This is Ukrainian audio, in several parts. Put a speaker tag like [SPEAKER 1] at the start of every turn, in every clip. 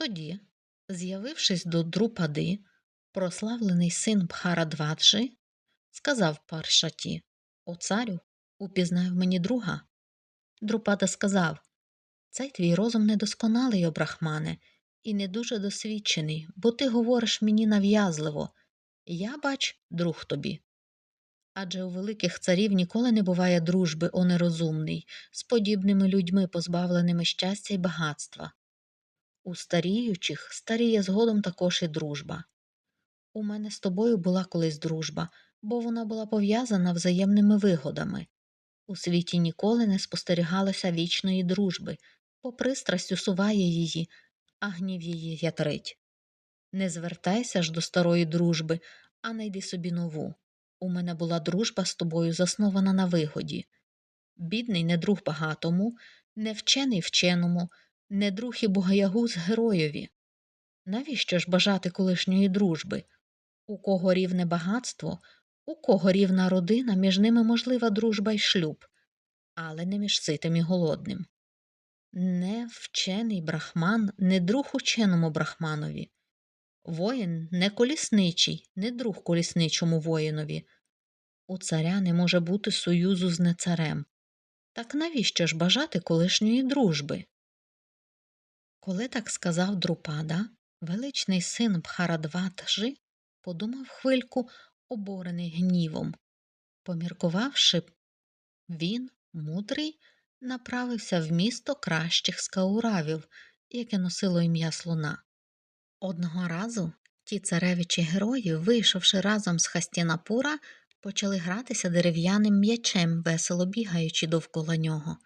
[SPEAKER 1] Тоді, з'явившись до Друпади, прославлений син Бхарадваджи, сказав Паршаті О царю, упізнай в мені друга. Друпада сказав Цей твій розум недосконалий, о брахмане, і не дуже досвідчений, бо ти говориш мені нав'язливо. Я, бач, друг тобі. Адже у великих царів ніколи не буває дружби, о нерозумний, з подібними людьми, позбавленими щастя й багатства. У старіючих старіє згодом також і дружба. У мене з тобою була колись дружба, бо вона була пов'язана взаємними вигодами. У світі ніколи не спостерігалося вічної дружби, бо пристрасть усуває її, а гнів її ятрить. Не звертайся ж до старої дружби, а найди собі нову. У мене була дружба з тобою заснована на вигоді. Бідний не друг багатому, не вчений вченому, не друг і богоягуз героєві. Навіщо ж бажати колишньої дружби? У кого рівне багатство, у кого рівна родина, між ними можлива дружба й шлюб, але не між ситим і голодним. Не вчений брахман, не друг ученому брахманові. Воїн не колісничий, не друг колісничому воїнові. У царя не може бути союзу з нецарем. Так навіщо ж бажати колишньої дружби? Коли так сказав Друпада, величний син Бхарадватжи подумав хвильку, оборений гнівом. Поміркувавши, він, мудрий, направився в місто кращих скауравів, яке носило ім'я слона. Одного разу ті царевичі герої, вийшовши разом з Хастінапура, почали гратися дерев'яним м'ячем, весело бігаючи довкола нього.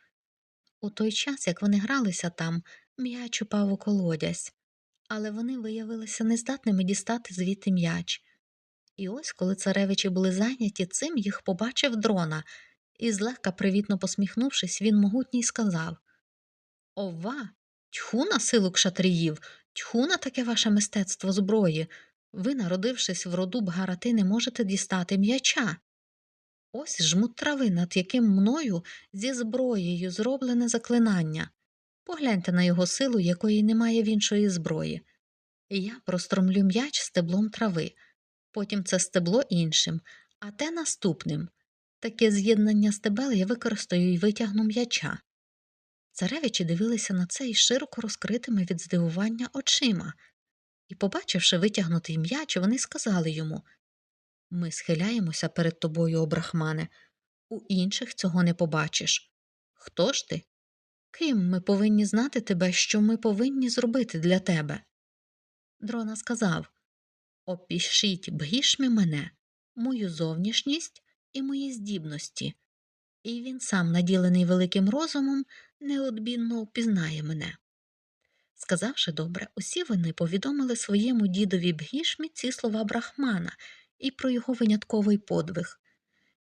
[SPEAKER 1] У той час, як вони гралися там, м'яч упав у колодязь, але вони виявилися нездатними дістати звідти м'яч. І ось, коли царевичі були зайняті цим, їх побачив дрона, і, злегка привітно посміхнувшись, він могутній сказав Ова, тьху на силу кшатріїв, тьху на таке ваше мистецтво зброї. Ви, народившись в роду Бгарати, не можете дістати м'яча. Ось жмут трави, над яким мною зі зброєю зроблене заклинання. Погляньте на його силу, якої немає в іншої зброї. Я простромлю м'яч стеблом трави, потім це стебло іншим, а те наступним. Таке з'єднання стебел я використаю і витягну м'яча. Царевичі дивилися на це із широко розкритими від здивування очима, і, побачивши витягнутий м'яч, вони сказали йому Ми схиляємося перед тобою, о брахмане, у інших цього не побачиш. Хто ж ти? Ким ми повинні знати тебе, що ми повинні зробити для тебе? Дрона сказав Опішіть бгішмі мене, мою зовнішність і мої здібності, і він сам, наділений великим розумом, неодмінно впізнає мене. Сказавши добре, усі вони повідомили своєму дідові Бгішмі ці слова брахмана і про його винятковий подвиг.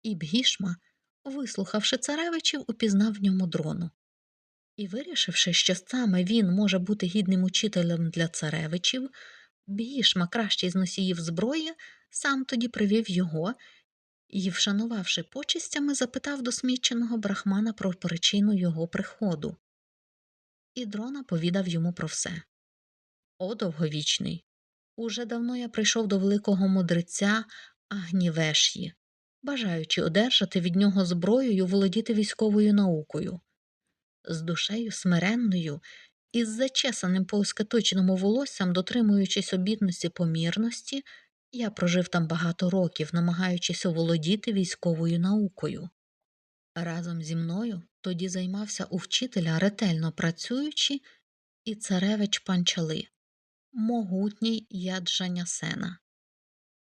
[SPEAKER 1] І Бгішма, вислухавши царевичів, упізнав в ньому дрону. І, вирішивши, що саме він може бути гідним учителем для царевичів, Бгішма, кращий з носіїв зброї, сам тоді привів його і, вшанувавши почистями, запитав досміченого брахмана про причину його приходу. І дрона повідав йому про все. О, довговічний. Уже давно я прийшов до великого мудреця Агнівешї, бажаючи одержати від нього зброю й володіти військовою наукою. З душею смиренною і з зачесаним по оскаточному волоссям, дотримуючись обітності помірності, я прожив там багато років, намагаючись оволодіти військовою наукою. Разом зі мною тоді займався у вчителя, ретельно працюючи, і царевич панчали, могутній яджаня сена.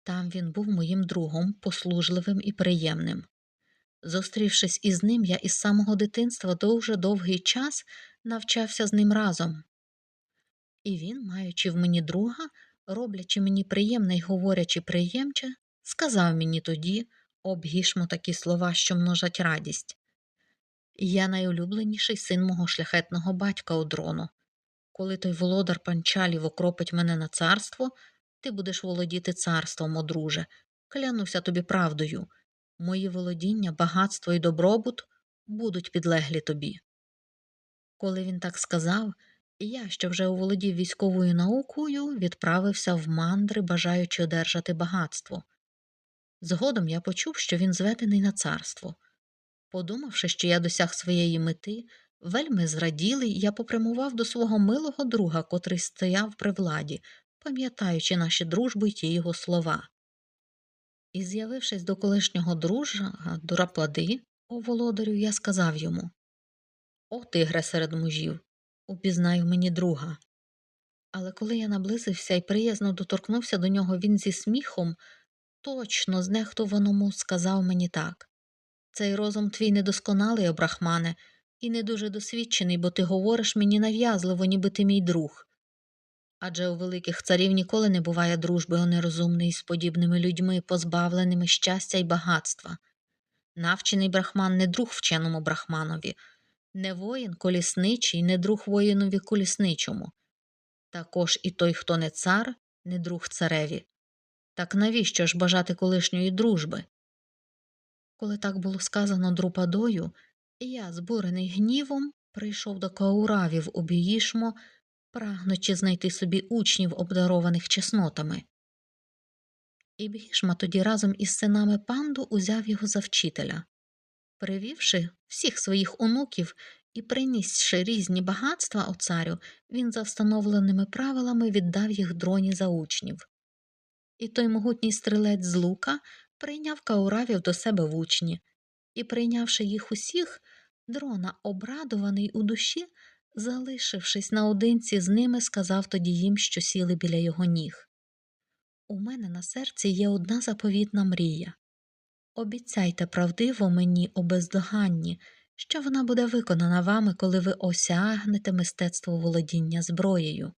[SPEAKER 1] Там він був моїм другом, послужливим і приємним. Зустрівшись із ним, я із самого дитинства дуже довгий час навчався з ним разом. І він, маючи в мені друга, роблячи мені приємне й говорячи приємче, сказав мені тоді обгішмо такі слова, що множать радість. Я найулюбленіший син мого шляхетного батька Одрону. Коли той володар панчалів окропить мене на царство, ти будеш володіти царством, о друже. Клянуся тобі правдою. Мої володіння, багатство і добробут будуть підлеглі тобі. Коли він так сказав, Я, що вже оволодів військовою наукою, відправився в мандри, бажаючи одержати багатство. Згодом я почув, що він зведений на царство. Подумавши, що я досяг своєї мети, вельми зраділий, я попрямував до свого милого друга, котрий стояв при владі, пам'ятаючи наші дружби й ті його слова. І, з'явившись до колишнього дружа, Дураплади, о володарю, я сказав йому О, тигре серед мужів, упізнаю мені друга. Але коли я наблизився і приязно доторкнувся до нього, він зі сміхом, точно знехтуваному сказав мені так Цей розум твій недосконалий, обрахмане, і не дуже досвідчений, бо ти говориш мені нав'язливо, ніби ти мій друг. Адже у великих царів ніколи не буває дружби о нерозумний з подібними людьми, позбавленими щастя й багатства. Навчений брахман не друг вченому брахманові, не воїн колісничий, не друг воїнові колісничому. Також і той, хто не цар, не друг цареві. Так навіщо ж бажати колишньої дружби? Коли так було сказано Друпадою, я, збурений гнівом, прийшов до Кауравів у Біїшмо, прагнучи знайти собі учнів, обдарованих чеснотами. І Бігішма тоді разом із синами панду узяв його за вчителя. Привівши всіх своїх онуків і принісши різні багатства о царю, він за встановленими правилами віддав їх дроні за учнів. І той могутній стрілець з лука прийняв кауравів до себе в учні, і, прийнявши їх усіх, дрона, обрадований у душі, залишившись наодинці з ними, сказав тоді їм, що сіли біля його ніг. У мене на серці є одна заповітна мрія. Обіцяйте правдиво мені о бездоганні, що вона буде виконана вами, коли ви осягнете мистецтво володіння зброєю.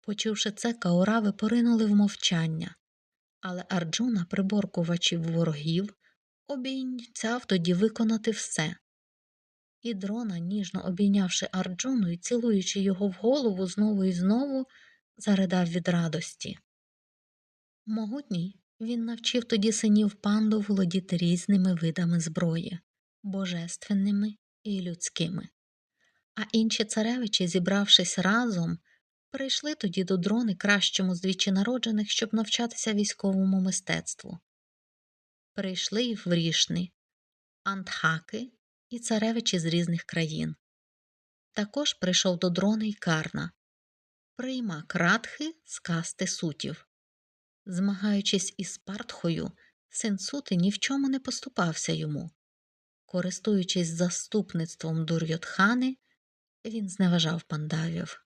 [SPEAKER 1] Почувши це, каурави поринули в мовчання, але Арджуна, приборкувачів ворогів, обійцяв тоді виконати все. І дрона, ніжно обійнявши Арджуну і цілуючи його в голову знову і знову, заридав від радості. Могутній він навчив тоді синів панду володіти різними видами зброї божественними і людськими. А інші царевичі, зібравшись разом, прийшли тоді до дрони кращому з двічі народжених, щоб навчатися військовому мистецтву. Прийшли й врішни, антхаки і царевичі з різних країн. Також прийшов до дрони й карна, прийма кратхи з касти сутів. Змагаючись із Партхою, син сути ні в чому не поступався йому. Користуючись заступництвом Дур'йотхани, він зневажав пандавів.